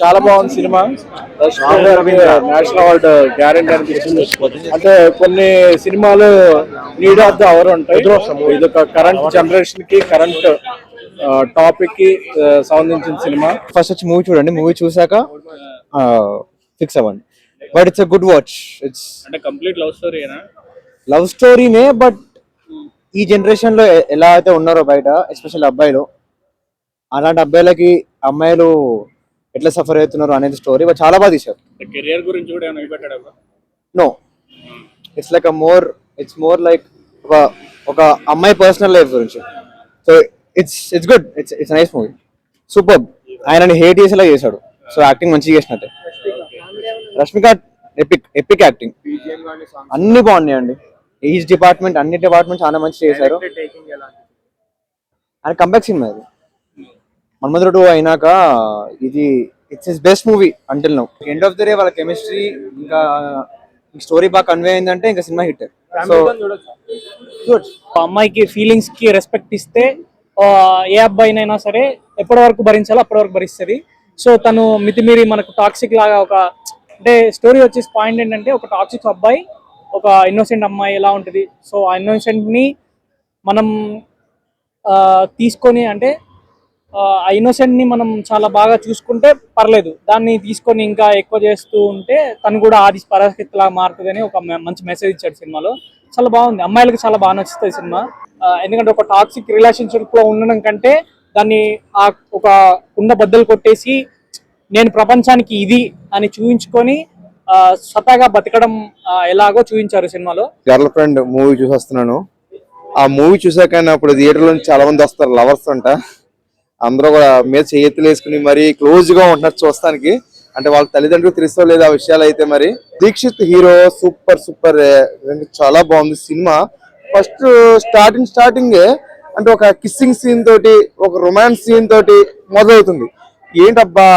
చాలా బాగుంది cinema. National award guarantee అనిపిస్తుంది. అంటే కొన్ని సినిమాలు నీడ్ ఆఫ్ ద అవర్ ఉంటాయి. ఇది ఒక కరెంట్ జనరేషన్కి కరెంట్ టాపిక్కి సంబంధించిన సినిమా. ఫస్ట్ వచ్చి మూవీ చూడండి. మూవీ చూసాక ఫిక్స్ అవ్వండి. But it's a good watch it's అంటే కంప్లీట్ లవ్ స్టోరీనా లవ్ స్టోరీనే బట్ ఈ జనరేషన్లో ఎలా అయితే ఉన్నారో బయట ఎస్పెషల్ అబ్బాయిలు అలాంటి అబ్బాయిలకి అమ్మాయిలు ఎట్లా సఫర్ అవుతున్నారు అనేది స్టోరీ బట్ చాలా బాగా తీశారు. కెరియర్ గురించి కూడా ఏమైనా పెట్టాడు no it's like a more it's more like ఒక ఒక అమ్మాయి పర్సనల్ లైఫ్ గురించి. So it's it's good it's it's nice movie super ఆయనని హేట్ చేసేలా చేశాడు. సో యాక్టింగ్ మంచిగా చేసినట్టే. రష్మిక ఎపిక్ ఎపిక్ యాక్టింగ్ అన్ని బాగున్నాయండి. ఈచ్ డిపార్ట్మెంట్ అన్ని డిపార్ట్మెంట్ చాలా మంచి చేశారు. అండ్ కంబ్యాక్ సినిమా ఇది. మన్మధుడు అయినాక ఇది it's is best movie until now end of the day వాళ్ళ కెమిస్ట్రీ ఇంకా స్టోరీ బాగా కన్వే అయిందంటే ఇంకా సినిమా హిట్ సో అమ్మాయికి ఫీలింగ్స్కి రెస్పెక్ట్ ఇస్తే ఏ అబ్బాయినైనా సరే ఎప్పటి వరకు భరించాలో అప్పటి వరకు భరిస్తుంది. సో తను మితిమీరి మనకు టాక్సిక్ లాగా ఒక అంటే స్టోరీ వచ్చేసి పాయింట్ ఏంటంటే ఒక టాక్సిక్ అబ్బాయి ఒక ఇన్నోసెంట్ అమ్మాయి ఎలా ఉంటుంది. సో ఆ innocent ని మనం తీసుకొని అంటే ఆ innocent ని మనం చాలా బాగా చూసుకుంటే పర్లేదు. దాన్ని తీసుకొని ఇంకా ఎక్కువ చేస్తూ ఉంటే తను కూడా ఆది పరిస్థితిలా మారుతుందని ఒక మంచి మెసేజ్ ఇచ్చాడు సినిమాలో. చాలా బాగుంది. అమ్మాయిలకి చాలా బాగా నచ్చుతుంది సినిమా. ఎందుకంటే ఒక టాక్సిక్ రిలేషన్షిప్లో ఉండడం కంటే దాన్ని ఆ ఒక కుండ బద్దలు కొట్టేసి నేను ప్రపంచానికి ఇది అని చూపించుకొని ఆ, స్వతహాగా బతకడం ఎలాగో చూపించారు సినిమాలో. గర్ల్ ఫ్రెండ్ మూవీ చూసి వస్తున్నాను ఆ మూవీ చూసాక అప్పుడు థియేటర్లో చాలా మంది వస్తారు లవర్స్ అంట. అందరూ కూడా మీద చేతులు వేసుకుని మరీ క్లోజ్గా ఉంటున్నారు చూస్తానికి. అంటే వాళ్ళ తల్లిదండ్రులు తెలుసో లేదు ఆ విషయాలు అయితే మరి. దీక్షిత్ హీరో సూపర్ సూపర్ చాలా బాగుంది సినిమా. ఫస్ట్ స్టార్టింగ్ స్టార్టింగ్ అంటే ఒక కిస్సింగ్ సీన్ తోటి ఒక రొమాన్స్ సీన్ తోటి మొదలవుతుంది. ఏంటబ్బా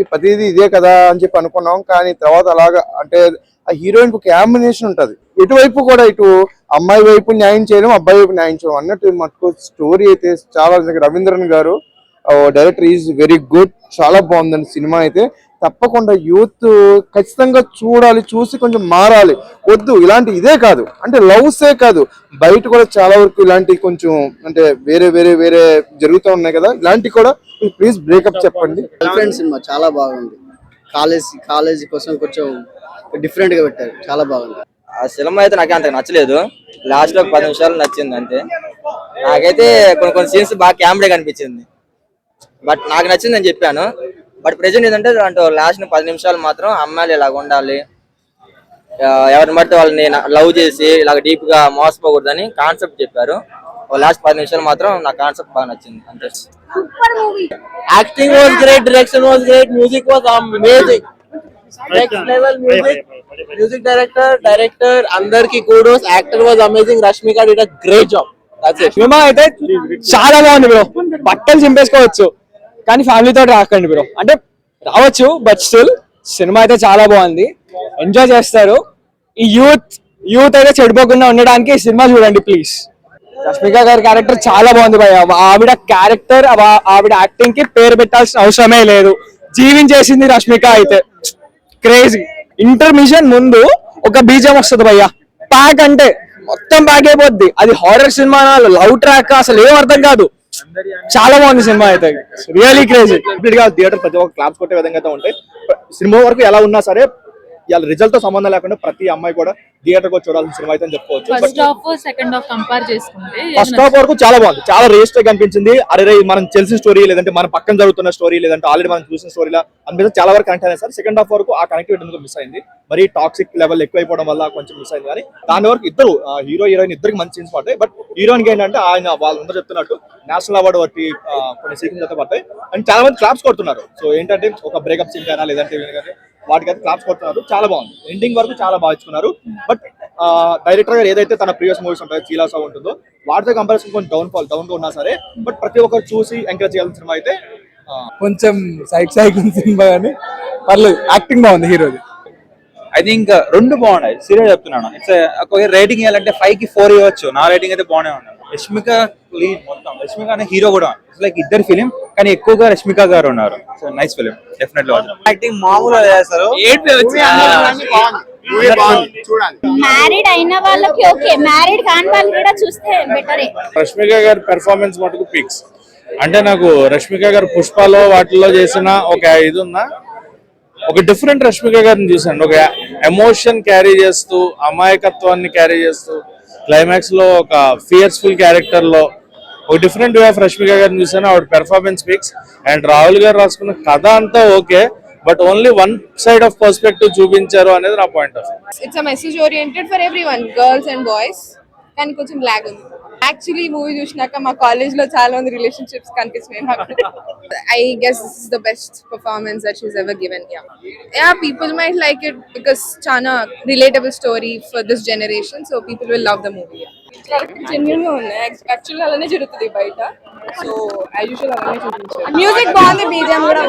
ఈ ప్రతిదీ ఇదే కదా అని చెప్పి అనుకున్నాం కానీ తర్వాత అలాగా అంటే ఆ హీరోయిన్ ఒక కాంబినేషన్ ఉంటది. ఎటువైపు కూడా ఇటు అమ్మాయి వైపు న్యాయం చేయడం అబ్బాయి వైపు న్యాయం చేయడం అన్నట్టు మటుకు స్టోరీ అయితే చాలా రవీంద్రన్ గారు డైరెక్టర్ ఈజ్ వెరీ గుడ్ చాలా బాగుందండి సినిమా అయితే. తప్పకుండా యూత్ ఖచ్చితంగా చూడాలి చూసి కొంచెం మారాలి. వద్దు ఇలాంటి ఇదే కాదు. అంటే లవ్సే కాదు. బయట కూడా చాలా వరకు ఇలాంటి కొంచెం అంటే వేరే వేరే వేరే జరుగుతూ ఉన్నాయి కదా. ఇలాంటి కూడా ప్లీజ్ బ్రేకప్ చెప్పండి. సినిమా చాలా బాగుంది. కాలేజ్ కాలేజ్ కోసం కొంచెం డిఫరెంట్గా పెట్టారు. చాలా బాగుంది. ఆ సినిమా అయితే నాకు అంత నచ్చలేదు. లాస్ట్లో ఒక పది నిమిషాలు నచ్చింది అంతే. నాకైతే కొన్ని కొన్ని సీన్స్ బాగా కామెడీ కనిపించింది బట్ నాకు నచ్చింది అని చెప్పాను. బట్ ప్రెజెంట్ ఏంటంటే దాంట్లో లాస్ట్ పది నిమిషాలు మాత్రం అమ్మాయిలు ఇలాగ ఉండాలి. ఎవరిని బట్టి వాళ్ళని లవ్ చేసి ఇలాగ డీప్గా మోసపోకూడదని కాన్సెప్ట్ చెప్పారు. లాస్ట్ పది నిమిషాలు మాత్రం నా కాన్సెప్ట్ బాగా నచ్చింది. అంతే. Acting was great, direction was great, music was amazing. Next level music. Music director, director, అందరికి was amazing. Rashmika did a great job. That's it. సినిమా అయితే చాలా బాగుంది బ్రో బట్టలు చింపేసుకోవచ్చు. కానీ ఫ్యామిలీతో రాకండి బ్రో అంటే రావచ్చు బట్ స్టిల్ సినిమా అయితే చాలా బాగుంది. ఎంజాయ్ చేస్తారు. ఈ యూత్ యూత్ అయితే చెడిపోకుండా ఉండడానికి ఈ సినిమా చూడండి ప్లీజ్ రష్మిక గారి క్యారెక్టర్ చాలా బాగుంది భయ ఆవిడ క్యారెక్టర్ ఆవిడ యాక్టింగ్కి పేరు పెట్టాల్సిన అవసరమే లేదు. జీవించేసింది రష్మిక అయితే. క్రేజీ ఇంటర్మిషన్ ముందు ఒక బీజం వస్తుంది భయ్య. ప్యాక్ అంటే మొత్తం ప్యాక్ అయిపోద్ది. అది హారర్ సినిమా లవ్ ట్రాక్ అసలు ఏం అర్థం కాదు. చాలా బాగుంది సినిమా అయితే రియలీ క్రేజీ కంప్లీట్గా థియేటర్ ప్రతి ఒక్క క్లాప్స్ కొట్టే విధంగా అయితే ఉంటాయి సినిమా వరకు ఎలా ఉన్నా సరే ఇవాళ రిజల్ట్తో సంబంధం లేకుండా ప్రతి అమ్మాయి కూడా థియేటర్కి వచ్చి చూడాల్సిన సినిమా అయితే చెప్పుకోవచ్చు. First half second half compare చేసుకుంటే ఫస్ట్ హాఫ్ వరకు చాలా బాగుంది. చాలా రియలిస్టిక్ అనిపించింది అరే మనం తెలిసిన స్టోరీ లేదంటే మన పక్కన జరుగుతున్న స్టోరీ లేదంటే ఆల్రెడీ మనం చూసిన స్టోరీలా అనిపిస్తే చాలా వరకు కనెక్ట్ అయింది సార్. సెకండ్ హాఫ్ వరకు ఆ కనెక్టివిటీ ఎందుకు మిస్ అయింది? మరి టాక్సిక్ లెవెల్ ఎక్కువైపోవడం వల్ల కొంచెం మిస్ అయింది. కానీ దాని వరకు ఇద్దరు హీరో హీరోయిన్ ఇద్దరికి మంచి సీన్స్ పడతాయి బట్ హీరోయిన్ ఏంటంటే ఆయన వాళ్ళందరూ చెప్తున్నట్టు నేషనల్ అవార్డు ఆ, కొన్ని సీన్స్ అయితే పడతాయి అండ్ చాలా మంది క్లాప్స్ కొడుతున్నారు. సో ఏంటంటే ఒక బ్రేకప్ సీన్ కానీ లేదంటే వాటికైతే క్లాప్స్ కొడుతున్నారు. చాలా బాగుంది. ఎండింగ్ వరకు చాలా బాగా ఇచ్చుకున్నారు. బట్ డైరెక్టర్ గారు ఏదైతే తన ప్రీవియస్ మూవీస్ ఉంటాయో చీలాసా ఉంటుందో వాటితో కంపారిజన్ కొంచెం డౌన్ ఫాల్ డౌన్గా ఉన్నా సరే బట్ ప్రతి ఒక్కరు చూసి ఎంకరేజ్ చేయాల్సిన సినిమా అయితే కొంచెం సైక్ సైక్ సినిమా కానీ పర్లేదు. యాక్టింగ్ బాగుంది హీరోది ఐ థింక్ రెండు బాగున్నాయి. సీరియస్ చెప్తున్నాను. ఇట్స్ ఒక రేటింగ్ ఇవ్వాలంటే ఫైవ్కి ఫోర్ ఇవ్వచ్చు. నా రేటింగ్ అయితే బాగానే ఉంది. యష్మిక లీడ్ మొత్తం. రష్మిక అనే హీరో కూడా. ఇట్స్ లైక్ ఇద్దరు ఫిలిం కానీ ఎక్కువగా రష్మిక గారు ఉన్నారు. So nice film definitely acting మామూలుగా చేస్తారు మ్యారీడ్ అయిన వాళ్ళకి ఓకే మ్యారీడ్ కాని వాళ్ళు కూడా చూస్తే బెటరే రష్మిక గారి పెర్ఫార్మెన్స్ మటుకు పిక్స్ అంటే నాకు రష్మిక గారు పుష్పలో వాటిలో చేసిన ఒక ఇది ఉందా? ఒక డిఫరెంట్ రష్మిక గారిని చూసాను ఒక ఎమోషన్ క్యారీ చేస్తూ అమాయకత్వాన్ని క్యారీ చేస్తూ క్లైమాక్స్లో ఒక ఫియర్స్ఫుల్ క్యారెక్టర్లో ఒక డిఫరెంట్ వే ఆఫ్ రష్మిక గారిని చూసాను ఆవిడ పెర్ఫార్మెన్స్ పిక్స్ అండ్ రాహుల్ గారు రాసుకున్న కథ అంతా okay. But only one side of perspective చూపించారు అనేది నా point of it's message oriented for everyone girls and boys కానీ కొంచెం లాగ్ ఉంది. యాక్చువల్లీ మూవీ చూసినాక మా కాలేజ్లో చాలా మంది రిలేషన్షిప్స్ కనిపిస్తున్నాయి నాకు. I guess this is the best performance that she's ever given yeah yeah people might like it because చాలా relatable story for this generation so people will love the movie జెన్యున్గా ఉన్నాయి. యాక్చువల్ అలానే జరుగుతుంది బయట. So as usual అలానే చూపించారు. Music బాగుంది BGM కూడా.